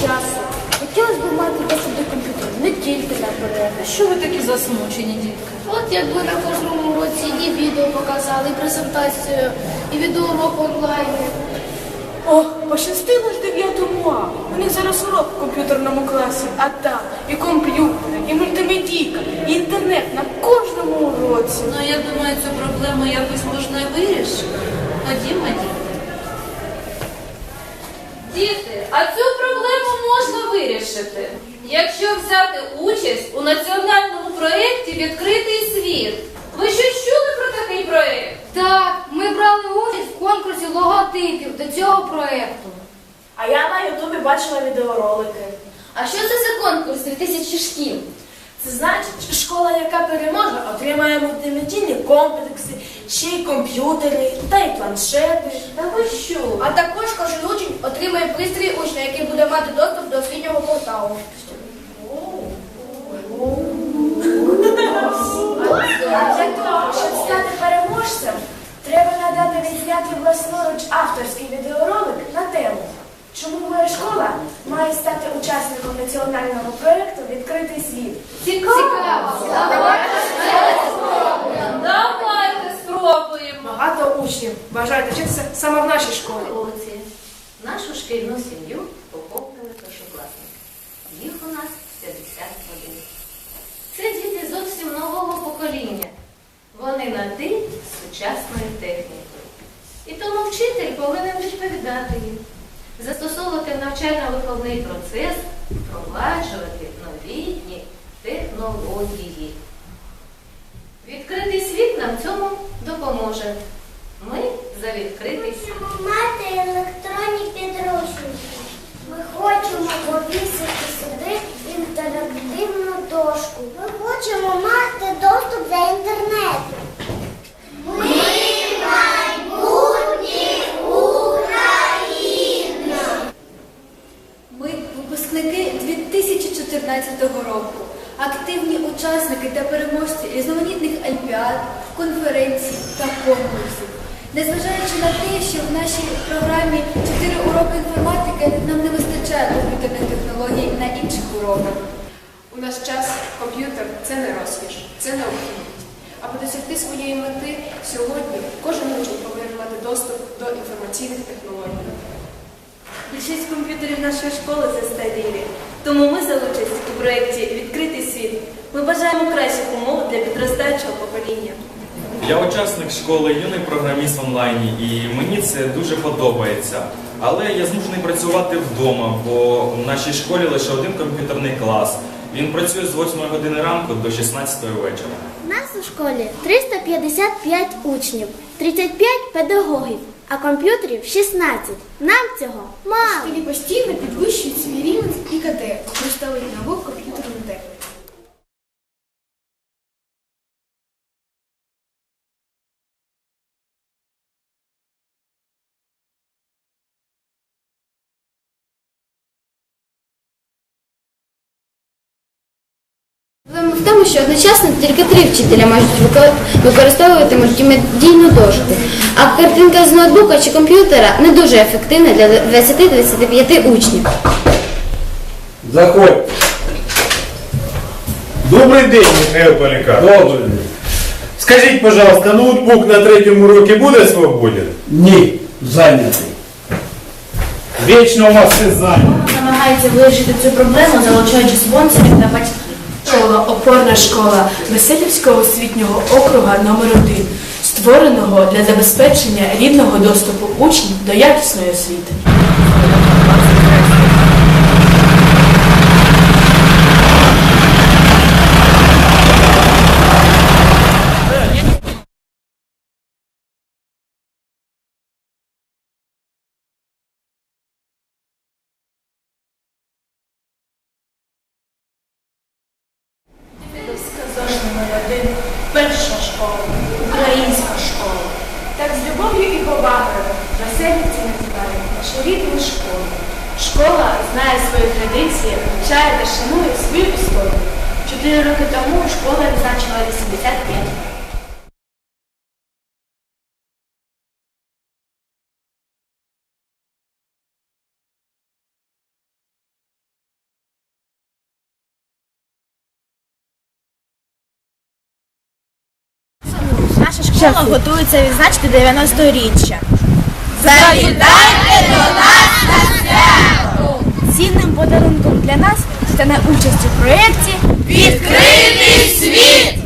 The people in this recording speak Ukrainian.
Часу. Хотілося б мати доступ до комп'ютера, не тільки на перерві. Що ви такі засмучені, дітки? От якби на кожному уроці і відео показали, і презентацію, і відеоурок онлайн. О, пощастило ж 9 А. У них зараз урок в комп'ютерному класі, а там і комп'ютери, і мультимедійка, і інтернет на кожному уроці. Ну, я думаю, цю проблему якось можна і вирішити. Ходімо, діти. Діти, а цю можна вирішити, якщо взяти участь у національному проєкті Відкритий світ. Ви що чули про такий проєкт? Так, ми брали участь в конкурсі логотипів до цього проєкту. А я на Ютубі бачила відеоролики. А що це за конкурс 2000 шкіл? Це значить, що школа, яка переможе, отримає мультимедійні комплекси, ще й комп'ютери, та й планшети. Та ви що? А також кожен учень отримає пристрій учня, який буде мати доступ до освітнього порталу. Для того, щоб стати переможцем, треба надати відзняти власноруч авторський відеоролик на тему. Чому моя школа має стати учасником національного проєкту Відкритий світ? Цікаво. Давайте спробуємо. Давайте спробуємо! Багато учнів бажають вчитися саме в нашій школі. Молодці. Нашу шкільну сім'ю поповнили першокласники. Їх у нас 51. Це діти зовсім нового покоління. Вони на ти з сучасною технікою. І тому вчитель повинен відповідати їм, застосовувати навчально-виховний процес, впроваджувати технології. Відкритий світ нам цьому допоможе. Ми за відкритий світ. мати електронні підручники. Ми хочемо повісити сюди інтерактивну дошку. Ми хочемо мати доступ до інтернету. Ми Україна. Ми випускники 2014 року, активні учасники та переможці різноманітних олімпіад, конференцій та конкурсів. Незважаючи на те, що в нашій програмі 4 уроки інформатики нам не вистачає комп'ютерних технологій на інших уроках. У наш час комп'ютер це не розкіш, це необхідність. Аби досягти своєї мети сьогодні кожен учень повинен мати доступ до інформаційних технологій. Більшість комп'ютерів нашої школи застарілі, тому ми за участь у проєкті. Ми бажаємо кращих умов для підростаючого покоління. Я учасник школи юний програміст в онлайні, і мені це дуже подобається. Але я змушений працювати вдома, бо в нашій школі лише один комп'ютерний клас. Він працює з 8 години ранку до 16 вечора. У нас у школі 355 учнів, 35 педагогів, а комп'ютерів 16. Нам цього мало. Школі постійно підвищують свій рівень ІКТ, використовують нову комп'ютерну в тому, що одночасно тільки три вчителя можуть вико- використовувати мультимедійну дошку, а картинка з ноутбука чи комп'ютера не дуже ефективна для 20-25 учнів. Заходь. Добрий день, Михайло Полікар. Добре. Скажіть, пожалуйста, ноутбук на третьому уроці буде свободен? Ні, зайнятий. Вічно у вас все зайнято. Намагається вирішити цю проблему, залучаючи спонсорів та батьків. Школа, опорна школа Веселівського освітнього округа номер 1 створеного для забезпечення рівного доступу учнів до якісної освіти. Школа знає свої традиції, вивчає та шанує свою історію. Чотири роки тому школа відзначила 85. Наша школа готується відзначити 90-річчя. Завітайте до нас! Цінним подарунком для нас стане участь у проєкті Відкритий світ!